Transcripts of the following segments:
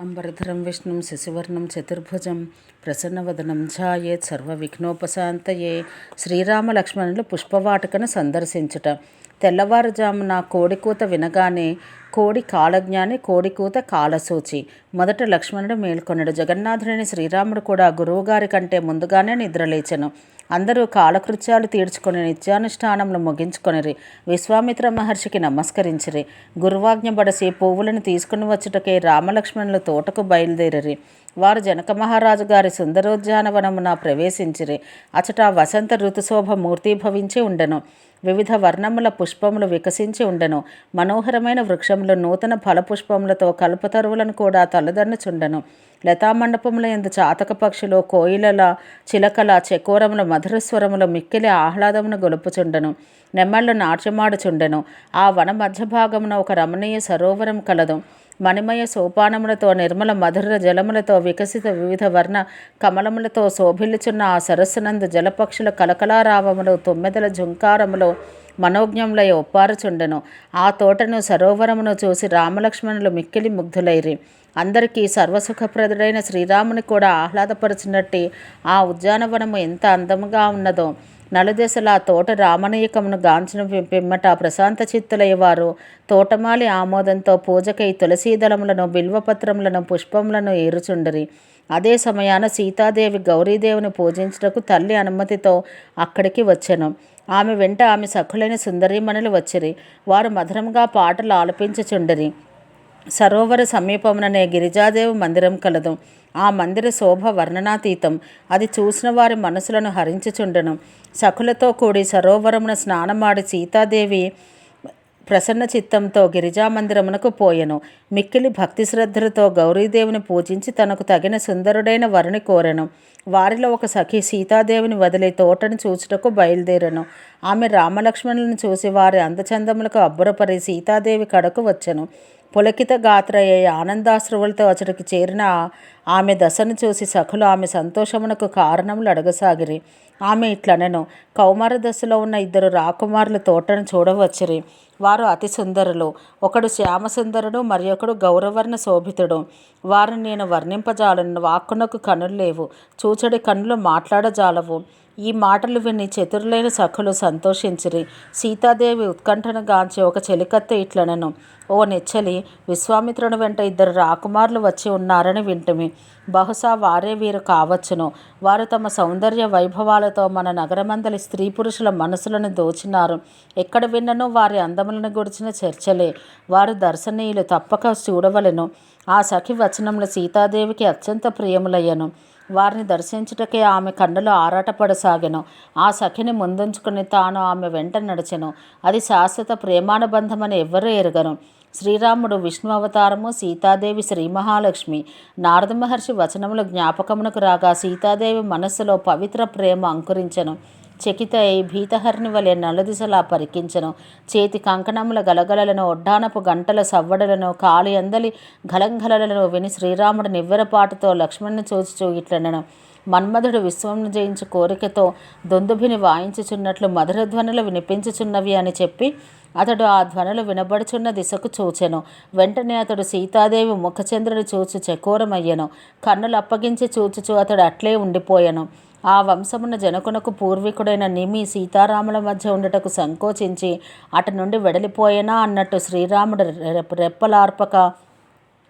అంబరధరం విష్ణుం శశివర్ణం చతుర్భుజం ప్రసన్నవదనం ఝాయేత్ సర్వవిఘ్నోపశాంతయే. విఘ్నోపశాంతయే లక్ష్మణులు పుష్పవాటికను సందర్శించుట. తెల్లవారుజామున కోడికూత వినగానే కోడి కాలజ్ఞాని కోడికూత కాలసూచి. మొదట లక్ష్మణుడు మేల్కొనడు. జగన్నాథుడిని శ్రీరాముడు కూడా గురువుగారి కంటే ముందుగానే నిద్రలేచెను. అందరూ కాలకృత్యాలు తీర్చుకొని నిత్యానుష్ఠానంలో ముగించుకొనిరి. విశ్వామిత్ర మహర్షికి నమస్కరించిరి. గురువాజ్ఞ బడసి పువ్వులను తీసుకుని వచ్చుటకే రామలక్ష్మణులు తోటకు బయలుదేరిరి. వారు జనక మహారాజు గారి సుందరోద్యానవనమున ప్రవేశించిరి. అచట వసంత ఋతుశోభ మూర్తీభవించి ఉండెను. వివిధ వర్ణముల పుష్పములు వికసించి ఉండెను. మనోహరమైన వృక్షములు నూతన ఫలపుష్పములతో కల్పతరువులను కూడా తలదన్నుచుండను. లతామండపముల ఎందు చాతక పక్షులు కోయిలల చిలకల చెకోరముల మధురస్వరముల మిక్కిలి ఆహ్లాదమును గొలుపుచుండెను. నెమ్మళ్ళు నాట్యమాడుచుండెను. ఆ వన మధ్య భాగమున ఒక రమణీయ సరోవరం కలదు. మణిమయ సోపానములతో నిర్మల మధుర జలములతో వికసిత వివిధ వర్ణ కమలములతో శోభిల్లుచున్న ఆ సరస్సునందు జలపక్షుల కలకలారావములు తొమ్మిదల జుంకారములు మనోజ్ఞములై ఒప్పారుచుండెను. ఆ తోటను సరోవరమును చూసి రామలక్ష్మణులు మిక్కిలి ముగ్ధులైరి. అందరికీ సర్వసుఖప్రదుడైన శ్రీరాముని కూడా ఆహ్లాదపరచినట్టి ఆ ఉద్యానవనము ఎంత అందముగా ఉన్నదో. నలుదెసల తోట రామణీయకమును గాంచిన పిమ్మట ప్రశాంత చిత్తులయ్యవారు. తోటమాలి ఆమోదంతో పూజకై తులసీదళములను బిల్వపత్రములను పుష్పములను ఏరుచుండరి. అదే సమయాన సీతాదేవి గౌరీదేవిని పూజించుటకు తల్లి అనుమతితో అక్కడికి వచ్చెను. ఆమె వెంట ఆమె సఖులైన సుందరీమణులు వచ్చిరి. వారు మధురంగా పాటలు ఆలపించుచుండిరి. సరోవర సమీపముననే గిరిజాదేవి మందిరం కలదు. ఆ మందిర శోభ వర్ణనాతీతం. అది చూసిన వారి మనసులను హరించుచుండెను. సఖులతో కూడి సరోవరమున స్నానమాడి సీతాదేవి ప్రసన్న చిత్తంతో గిరిజామందిరమునకు పోయెను. మిక్కిలి భక్తి శ్రద్ధలతో గౌరీదేవిని పూజించి తనకు తగిన సుందరుడైన వరుని కోరెను. వారిలో ఒక సఖి సీతాదేవిని వదిలి తోటను చూచుటకు బయలుదేరాను. ఆమె రామలక్ష్మణులను చూసి వారి అందచందములకు అబ్బురపరి సీతాదేవి కడకు వచ్చెను. పులకిత గాత్రయ్యే ఆనందాశ్రువులతో అతడికి చేరిన ఆమె దశను చూసి సఖులు ఆమె సంతోషమునకు కారణములు అడగసాగిరి. ఆమె ఇట్లనెను కౌమార దశలో ఉన్న ఇద్దరు రాకుమారులు తోటను చూడవచ్చిరి. వారు అతి సుందరులు. ఒకడు శ్యామసుందరుడు మరి ఒకడు గౌరవర్ణ శోభితుడు. వారిని నేను వర్ణింపజాలను వాక్కునకు కనులు లేవు. చూచడి కన్నులు మాట్లాడజాలవు. ఈ మాటలు విని చతురులైన సఖులు సంతోషించిరి. సీతాదేవి ఉత్కంఠను గాంచి ఒక చెలికత్తె ఇట్లనను. ఓ నెచ్చలి విశ్వామిత్రుని వెంట ఇద్దరు రాకుమారులు వచ్చి ఉన్నారని వింటిమి. బహుశా వారే వీరు కావచ్చును. వారు తమ సౌందర్య వైభవాలతో మన నగరమందలి స్త్రీ పురుషుల మనసులను దోచినారు. ఎక్కడ విన్ననో వారి అందములను గురించిన చర్చలే. వారు దర్శనీయులు తప్పక చూడవలెను. ఆ సఖి వచనంలో సీతాదేవికి అత్యంత ప్రియములయ్యను. వారిని దర్శించుటకే ఆమె కన్నులు ఆరాటపడసాగెను. ఆ సఖిని ముందుంచుకుని తాను ఆమె వెంట నడిచెను. అది శాశ్వత ప్రేమానుబంధమని ఎవ్వరూ ఎరగను. శ్రీరాముడు విష్ణు అవతారము సీతాదేవి శ్రీ మహాలక్ష్మి. నారద మహర్షి వచనముల జ్ఞాపకమునకు రాగా సీతాదేవి మనస్సులో పవిత్ర ప్రేమ అంకురించెను. చకిత అయి భీతహరిని వలె నలదిశలా పరికించను. చేతి కంకణముల గలగలలను ఒడ్డానపు గంటల సవ్వడలను కాలి అందలి గలంగలలను విని శ్రీరాముడు నివ్వెరపాటుతో లక్ష్మణ్ని చూచుచూ ఇట్లనను. మన్మధుడు విశ్వంను జయించు కోరికతో దొందుభిని వాయించుచున్నట్లు మధుర ధ్వనులు వినిపించుచున్నవి అని చెప్పి అతడు ఆ ధ్వనులు వినబడుచున్న దిశకు చూచెను. వెంటనే అతడు సీతాదేవి ముఖచంద్రుడు చూచు చకోరమయ్యను. కన్నులు అప్పగించి చూచుచు అతడు అట్లే ఉండిపోయాను. ఆ వంశమున జనకునకు పూర్వీకుడైన నిమి సీతారాముల మధ్య ఉండటకు సంకోచించి అటు నుండి వెడలిపోయేనా అన్నట్టు శ్రీరాముడు రెప్పలార్పక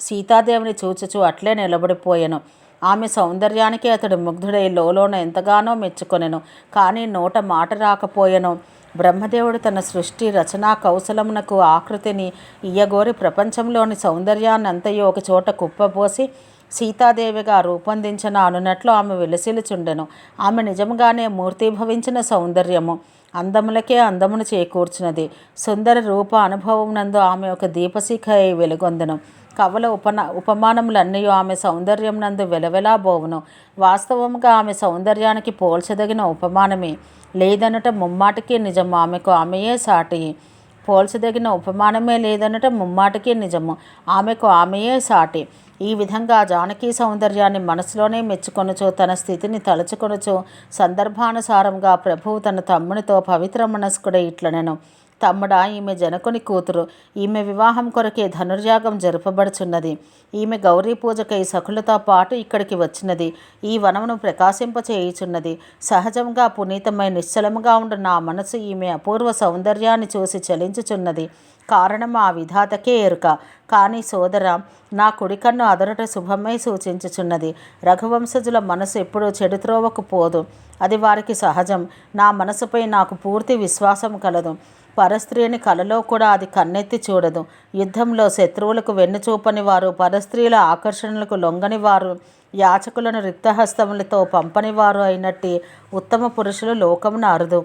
సీతాదేవిని చూచుచు అట్లే నిలబడిపోయాను. ఆమె సౌందర్యానికి అతడు ముగ్ధుడై లోలోన ఎంతగానో మెచ్చుకొనెను. కానీ నోట మాట రాకపోయెను. బ్రహ్మదేవుడు తన సృష్టి రచనా కౌశలమునకు ఆకృతిని ఇయ్యగోరి ప్రపంచంలోని సౌందర్యాన్నంతయో ఒకచోట ఒక చోట కుప్పపోసి సీతాదేవిగా రూపొందించిన అనునట్లు ఆమె వెలసిలుచుండెను. ఆమె నిజంగానే మూర్తిభవించిన సౌందర్యము. అందములకే అందమును చేకూర్చినది. సుందర రూప అనుభవం నందు ఆమె ఒక దీపశిఖ అయి వెలుగొందెను. కవల ఉపన ఉపమానములన్నీ ఆమె సౌందర్యం నందు వెలవెలా బోవును. వాస్తవముగా ఆమె సౌందర్యానికి పోల్చదగిన ఉపమానమే. లేదనట ముమ్మాటికి నిజం ఆమెకు ఆమెయే సాటి పోల్చదగిన ఉపమానమే లేదనట ముమ్మాటికి నిజము. ఆమెకు ఆమెయే సాటి. ఈ విధంగా జానకి సౌందర్యాన్ని మనసులోనే మెచ్చుకొనుచు తన స్థితిని తలుచుకొనుచు సందర్భానుసారంగా ప్రభువు తన తమ్మునితో పవిత్ర మనస్కుడై ఇట్లనెను. తమ్ముడా ఈమె జనకుని కూతురు. ఈమె వివాహం కొరకే ధనుర్యాగం జరపబడుచున్నది. ఈమె గౌరీ పూజకై సఖులతో పాటు ఇక్కడికి వచ్చినది. ఈ వనమును ప్రకాశింపచేయుచున్నది సహజంగా పునీతమై నిశ్చలముగా ఉండు నా మనసు ఈమె అపూర్వ సౌందర్యాన్ని చూసి చలించుచున్నది. కారణం ఆ విధాతకే ఎరుక. కానీ సోదర నా కుడికన్ను అదరట శుభమై సూచించుచున్నది. రఘువంశజుల మనసు ఎప్పుడూ చెడుత్రోవకు పోదు. అది వారికి సహజం. నా మనసుపై నాకు పూర్తి విశ్వాసం కలదు. పరస్త్రీని కలలో కూడా అది కన్నెత్తి చూడదు. యుద్ధంలో శత్రువులకు వెన్నుచూపని వారు పరస్త్రీల ఆకర్షణలకు లొంగని వారు యాచకులను రిక్తహస్తములతో పంపనివారు అయినట్టి ఉత్తమ పురుషులు లోకమున అరుదు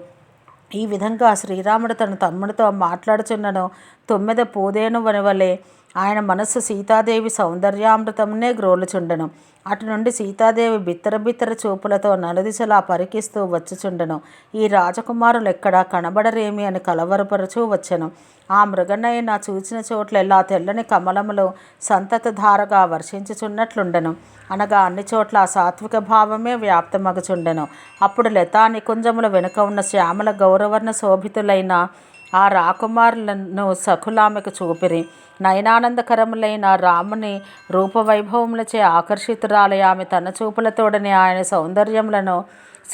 ఈ విధంగా శ్రీరాముడు తన తమ్ముడితో మాట్లాడుచున్నను తొమ్మిద పూదేను వనవలే ఆయన మనస్సు సీతాదేవి సౌందర్యామృతమునే గ్రోలుచుండెను. అటు నుండి సీతాదేవి బిత్తర బిత్తర చూపులతో నలుదిశలా పరికిస్తూ వచ్చుచుండెను. ఈ రాజకుమారులు ఎక్కడా కనబడరేమి అని కలవరపరచూ వచ్చెను. ఆ మృగనయ్య చూచిన చోట్లెల్లా తెల్లని కమలములు సంతతధారగా వర్షించుచున్నట్లుండెను. అనగా అన్ని చోట్ల సాత్విక భావమే వ్యాప్తమగుచుండెను. అప్పుడు లతా నికుంజముల వెనుక ఉన్న శ్యామల గౌరవర్ణ శోభితులైన ఆ రాకుమారులను సఖులామెకు చూపిరి. నయనానందకరములైన రాముని రూపవైభవములచే ఆకర్షితురాలై ఆమె తన చూపులతోడని ఆయన సౌందర్యములను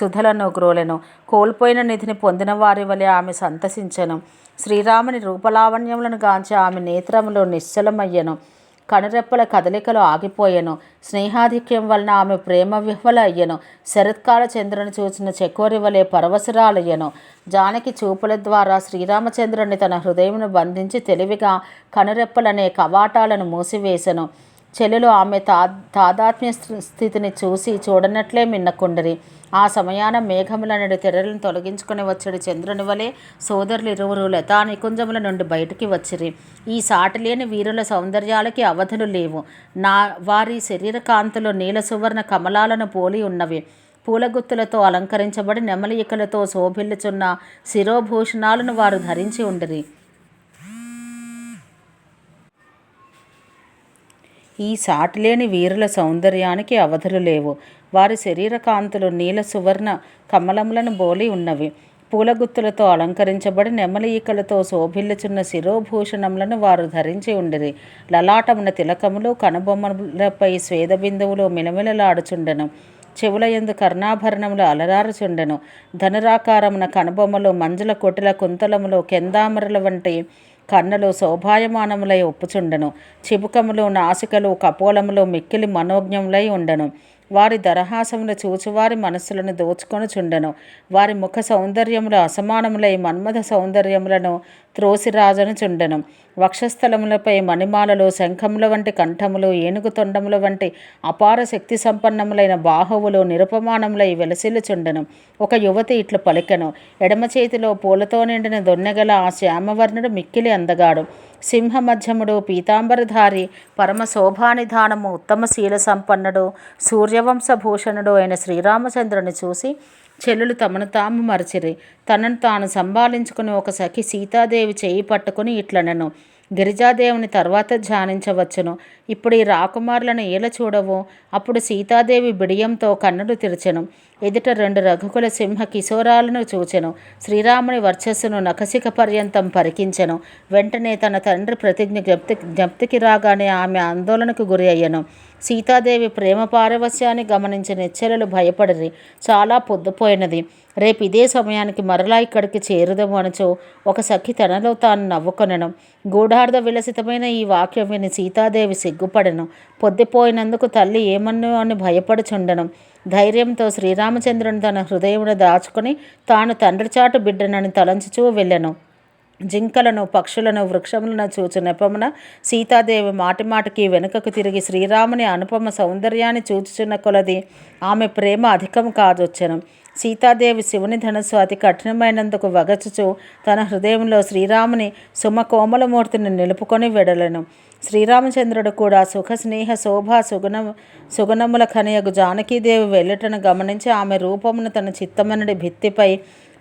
సుధలను గ్రోలెను. కోల్పోయిన నిధిని పొందిన వారి వలె ఆమె సంతసించెను. శ్రీరాముని రూపలావణ్యములను గాంచి ఆమె నేత్రములు నిశ్చలమయ్యను. కనురెప్పల కదలికలు ఆగిపోయెను. స్నేహాధిక్యం వలన ఆమె ప్రేమ విహ్వల అయ్యను శరత్కాల చంద్రుని చూసిన చెకోరి వలె జానకి చూపుల ద్వారా శ్రీరామచంద్రుని తన హృదయమును బంధించి తెలివిగా కనురెప్పలనే కవాటాలను మూసివేశను చెల్లెలు ఆమె తా తాదాత్మ్య స్థితిని చూసి చూడనట్లే మిన్నకుండరి. ఆ సమయాన మేఘముల నుండి తెరలను తొలగించుకుని వచ్చాడు. చంద్రుని వలె సోదరులు ఇరువురు లతా నికుంజముల నుండి బయటికి వచ్చిరి. ఈ సాటిలేని వీరుల సౌందర్యాలకి అవధులు లేవు. నా వారి శరీర కాంతులు నీల సువర్ణ కమలాలను పోలి ఉన్నవి. పూలగుత్తులతో అలంకరించబడి నెమలికలతో శోభిల్లుచున్న శిరోభూషణాలను వారు ధరించి ఉండిరి. ఈ సాటిలేని వీరుల సౌందర్యానికి అవధులు లేవు. వారి శరీర కాంతులు నీల సువర్ణ కమలములను బోలి ఉన్నవి. పూలగుత్తులతో అలంకరించబడి నెమలి ఈకలతో శోభిల్లుచున్న శిరోభూషణములను వారు ధరించి ఉండిరి. లలాటమున తిలకములు కనుబొమ్మలపై స్వేద బిందువులు మిలమిలలాడుచుండెను. చెవుల ఎందు కర్ణాభరణములు అలరారుచుండెను. ధనురాకారమున కనుబొమ్మలు మంజుల కొటిల కుంతలములు కెందామరల వంటి కన్నులు శోభాయమానములై ఒప్పుచుండెను. చిబుకములు నాసికలు కపోలములు మిక్కిలి మనోజ్ఞములై ఉండెను. వారి దరహాసములు చూచువారి మనస్సులను దోచుకొని చుండెను వారి ముఖ సౌందర్యములు అసమానములై మన్మథ సౌందర్యములను త్రోసిరాజను చుండెను వక్షస్థలములపై మణిమాలలు శంఖముల వంటి కంఠములు ఏనుగు తొండముల వంటి అపార శక్తి సంపన్నములైన బాహువులు నిరుపమానములై వెలసిల్లుచుండెను. ఒక యువతి ఇట్లు పలికెను. ఎడమ చేతిలో పూలతో నిండిన దొన్నెగల ఆ శ్యామవర్ణుడు మిక్కిలి అందగాడు. సింహమధ్యముడు పీతాంబరధారి పరమ శోభానిధానము ఉత్తమ శీల సంపన్నుడు సూర్యవంశభూషణుడు అయిన శ్రీరామచంద్రుని చూసి చెల్లులు తమను తాము మరచిరి. తనను తాను సంభాళించుకుని ఒక సఖి సీతాదేవి చేయి పట్టుకుని ఇట్లనను. గిరిజాదేవుని తర్వాత ధ్యానించవచ్చును. ఇప్పుడు ఈ రాకుమారులను ఏల చూడవు? అప్పుడు సీతాదేవి బిడియంతో కన్నుడు తెరిచెను. ఎదుట రెండు రఘుకుల సింహ కిశోరాలను చూచెను. శ్రీరాముని వర్చస్సును నఖశిఖ పర్యంతం పరికించెను. వెంటనే తన తండ్రి ప్రతిజ్ఞ జ్ఞప్తి జ్ఞప్తికి రాగానే ఆమె ఆందోళనకు గురి అయ్యను సీతాదేవి ప్రేమ పారవస్యాన్ని గమనించిన నిచ్చెలలు భయపడరి. చాలా పొద్దుపోయినది. రేపు ఇదే సమయానికి మరలా ఇక్కడికి చేరుదము ఒక సఖి తనలో తాను నవ్వుకొనను. గూఢార్థ విలసితమైన ఈ వాక్యం విని సీతాదేవి సిగ్గుపడను. పొద్దుపోయినందుకు తల్లి ఏమన్ను అని భయపడుచుండను. ధైర్యంతో శ్రీరామచంద్రుని తన హృదయమును దాచుకుని తాను తండ్రి చాటు బిడ్డనని తలంచుచూ వెళ్ళను. జింకలను పక్షులను వృక్షములను చూచు నెపమున సీతాదేవి మాటిమాటికి వెనుకకు తిరిగి శ్రీరాముని అనుపమ సౌందర్యాన్ని చూచుచున్న కొలది ఆమె ప్రేమ అధికం కాజొచ్చెను. సీతాదేవి శివుని ధనస్సు అతి కఠినమైనందుకు వగచుచు తన హృదయంలో శ్రీరాముని సుమకోమలమూర్తిని నిలుపుకొని వెడలను. శ్రీరామచంద్రుడు కూడా సుఖ స్నేహ శోభ సుగుణ సుగుణముల కనియగు జానకీదేవి వెళ్ళటను గమనించి ఆమె రూపమును తన చిత్తమనుడి భిత్తిపై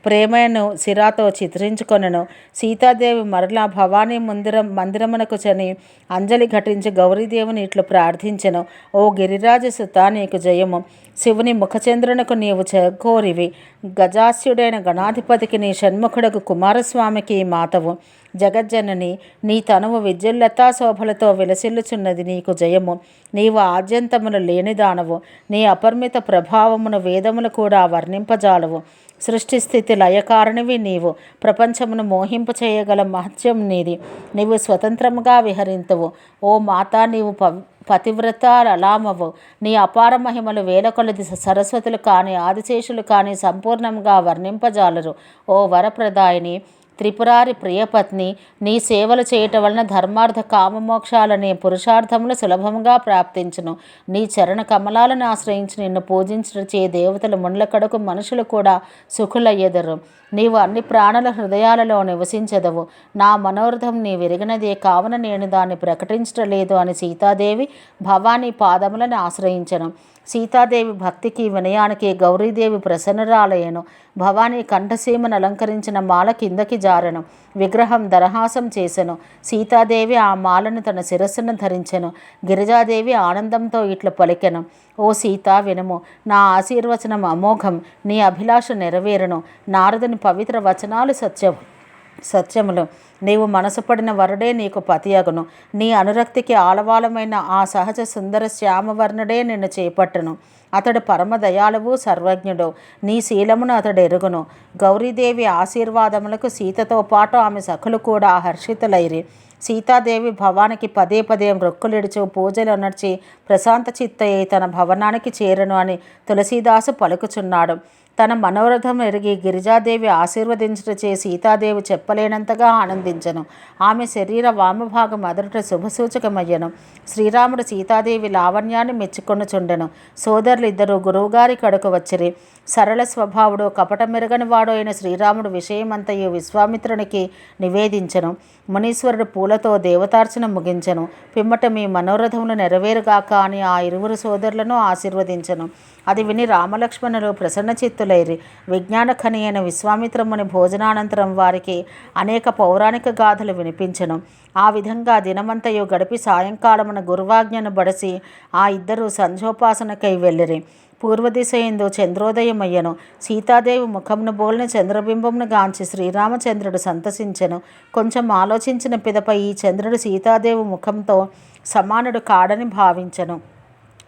ప్రేమను సిరాతో చిత్రించుకొనను. సీతాదేవి మరలా భవానీ మందిరం మందిరమునకు చని అంజలి ఘటించి గౌరీదేవుని ఇట్లు ప్రార్థించెను. ఓ గిరిరాజ సుత నీకు జయము. శివుని ముఖచంద్రునకు నీవు చేకోరివి గజాస్యుడైన గణాధిపతికి నీ షణ్ముఖుడకు కుమారస్వామికి మాతవు. జగజ్జనని నీ తనువు విద్యుల్లతా శోభలతో విలసిల్లుచున్నది నీకు జయము. నీవు ఆద్యంతమును లేనిదానవు. నీ అపరిమిత ప్రభావమును వేదములు కూడా వర్ణింపజాలవు. సృష్టి స్థితి లయకారణివి నీవు. ప్రపంచమును మోహింప చేయగల మహత్యం నీది. నీవు స్వతంత్రముగా విహరింతువు. ఓ మాతా నీవు పవ్ పతివ్రత అలామవు నీ అపార మహిమలు వేల కొలది సరస్వతులు కానీ ఆదిశేషులు కానీ సంపూర్ణంగా వర్ణింపజాలరు. ఓ వరప్రదాయిని త్రిపురారి ప్రియపత్ని నీ సేవలు చేయటం వలన ధర్మార్థ కామమోక్షాలనే పురుషార్థములు సులభంగా ప్రాప్తించును. నీ చరణ కమలాలను ఆశ్రయించి నిన్ను పూజించిన చే దేవతలు ముండ్ల కడుకు మనుషులు కూడా సుఖులయ్యెదరు. నీవు అన్ని ప్రాణుల హృదయాలలో నివసించదవు. నా మనోరథం నీ విరిగినదే. కావున నేను దాన్ని ప్రకటించటలేదు అని సీతాదేవి భవానీ పాదములను ఆశ్రయించను. సీతాదేవి భక్తికి వినయానికి గౌరీదేవి ప్రసన్నరాలయను భవానీ కంఠసీమను అలంకరించిన మాల కిందకి జారను. విగ్రహం దరహాసం చేసెను. సీతాదేవి ఆ మాలను తన శిరస్సును ధరించెను. గిరిజాదేవి ఆనందంతో ఇట్లు పలికెను. ఓ సీత వినుము. నా ఆశీర్వచనం అమోఘం. నీ అభిలాష నెరవేరును. నారదుని పవిత్ర వచనాలు సత్యం సత్యములు. నీవు మనసుపడిన వరుడే నీకు పతియగును. నీ అనురక్తికి ఆలవాలమైన ఆ సహజ సుందర శ్యామవర్ణుడే నిన్ను చేపట్టును. అతడు పరమదయాళువు సర్వజ్ఞుడు. నీ శీలమును అతడు ఎరుగును. గౌరీదేవి ఆశీర్వాదములకు సీతతో పాటు ఆమె సఖులు కూడా హర్షితులైరి. సీతాదేవి భవానికి పదే పదే మృక్కులిడుచు పూజలు నడిచి ప్రశాంత చిత్తయ్యి తన భవనానికి చేరను అని తులసీదాసు పలుకుచున్నాడు. తన మనోరథం ఎరిగి గిరిజాదేవి ఆశీర్వదించుటచే సీతాదేవి చెప్పలేనంతగా ఆనందించను. ఆమె శరీర వామభాగం అదరుట శుభసూచకమయ్యను. శ్రీరాముడు సీతాదేవి లావణ్యాన్ని మెచ్చుకొనుచుండెను. సోదరులిద్దరూ గురువుగారి కడుకు వచ్చిరి. సరళ స్వభావుడు కపట మెరుగని వాడు అయిన శ్రీరాముడు విషయమంతయు విశ్వామిత్రునికి నివేదించను. మునీశ్వరుడు పూలతో దేవతార్చన ముగించను. పిమ్మట మీ మనోరథమును నెరవేరుగాక అని ఆ ఇరువురు సోదరులను ఆశీర్వదించను. అది విని రామలక్ష్మణులు ప్రసన్న చిత్తు విజ్ఞాన ఖని అయిన విశ్వామిత్రముని భోజనానంతరం వారికి అనేక పౌరాణిక గాథలు వినిపించను. ఆ విధంగా దినమంతయు గడిపి సాయంకాలమున గురువాజ్ఞను బడసి ఆ ఇద్దరు సంధ్యోపాసనకై వెళ్ళిరి. పూర్వదిశయందు చంద్రోదయమయ్యను. సీతాదేవి ముఖమును బోలిన చంద్రబింబమును గాంచి శ్రీరామచంద్రుడు సంతసించెను. కొంచెం ఆలోచించిన పిదప ఈ చంద్రుడు సీతాదేవి ముఖంతో సమానుడు కాడని భావించను.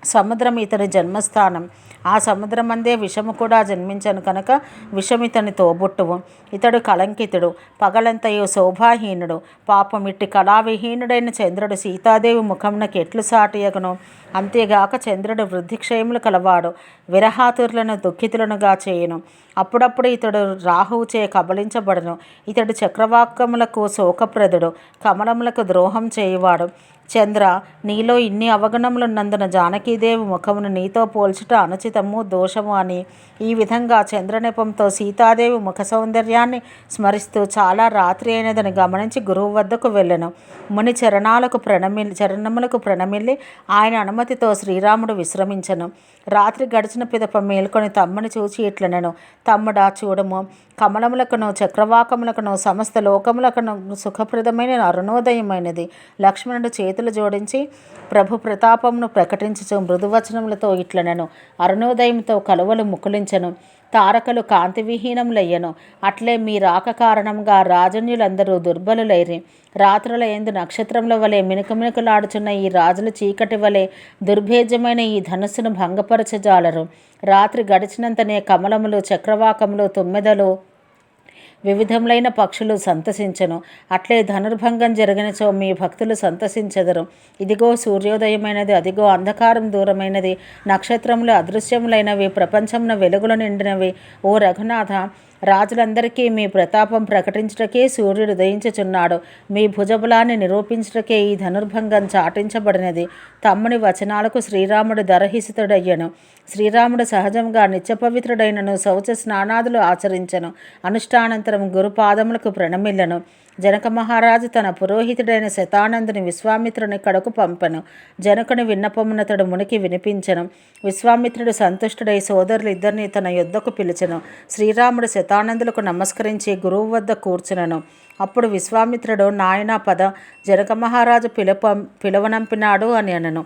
సముద్రం ఇతని జన్మస్థానం ఆ సముద్రమందే విషము కూడా జన్మించను కనుక విషమితని తోబుట్టువు ఇతడు కలంకితుడు పగలంతయు శోభాహీనుడు పాపం ఇట్టి కళావిహీనుడైన చంద్రుడు సీతాదేవి ముఖంనకి ఎట్లు సాటియగను? అంతేగాక చంద్రుడు వృద్ధిక్షయములు కలవాడు విరహాతురులను దుఃఖితులనుగా చేయను. అప్పుడప్పుడు ఇతడు రాహువుచే కబలించబడును ఇతడు చక్రవాకములకు శోకప్రదుడు కమలములకు ద్రోహం చేయువాడు. చంద్ర నీలో ఇన్ని అవగుణములున్నందున జానకీదేవి ముఖమును నీతో పోల్చుట అనుచితము దోషము అని. ఈ విధంగా చంద్రనెపంతో సీతాదేవి ముఖ సౌందర్యాన్ని స్మరిస్తూ చాలా రాత్రి అయినదని గమనించి గురువు వద్దకు వెళ్ళను. ముని చరణాలకు ప్రణమిల్లి చరణములకు ప్రణమిల్లి ఆయన అనుమతితో శ్రీరాముడు విశ్రమించను. రాత్రి గడిచిన పిదప మేల్కొని తమ్ముని చూచి ఇట్లనను. తమ్ముడా చూడము. కమలములకును చక్రవాకములకును సమస్త లోకములకును సుఖప్రదమైన అరుణోదయమైనది. లక్ష్మణుడు చేతి చేతులు జోడించి ప్రభు ప్రతాపమును ప్రకటించుచు మృదువచనములతో ఇట్లనను. అరుణోదయంతో కలువలు ముకులించను తారకలు కాంతివిహీనములయ్యను. అట్లే మీ రాక కారణంగా రాజన్యులందరూ దుర్బలులైరి. రాత్రుల ఎందు నక్షత్రముల వలె మినుకమినుకలాడుచున్న ఈ రాజుల చీకటి వలె దుర్భేద్యమైన ఈ ధనుస్సును భంగపరచజాలరు. రాత్రి గడిచినంతనే కమలములు చక్రవాకములు తుమ్మెదలు వివిధములైన పక్షులు సంతసించను. అట్లే ధనుర్భంగం జరిగినచో మీ భక్తులు సంతసించెదరు. ఇదిగో సూర్యోదయమైనది అదిగో అంధకారం దూరమైనది. నక్షత్రములు అదృశ్యములైనవి ప్రపంచమున వెలుగులు నిండినవి. ఓ రఘునాథ రాజులందరికీ మీ ప్రతాపం ప్రకటించుటకే సూర్యుడు ఉదయించుచున్నాడు. మీ భుజబలాన్ని నిరూపించుటకే ఈ ధనుర్భంగం చాటించబడినది. తమ్ముని వచనాలకు శ్రీరాముడు దరహిసితుడయ్యను. శ్రీరాముడు సహజంగా నిత్యపవిత్రుడైనను శౌచ స్నానాదులు ఆచరించను. అనుష్ఠానంతరం గురుపాదములకు ప్రణమిల్లను. జనక మహారాజు తన పురోహితుడైన శతానందుని విశ్వామిత్రుని కడకు పంపెను. జనకుని విన్నపమునతడు మునికి వినిపించను. విశ్వామిత్రుడు సంతుష్టుడై సోదరులు ఇద్దరిని తన యుద్ధకు పిలిచెను. శ్రీరాముడు శతానందులకు నమస్కరించి గురువు వద్ద కూర్చునను. అప్పుడు విశ్వామిత్రుడు నాయన పద జనక మహారాజు పిలుప పిలువనంపినాడు అని అనను.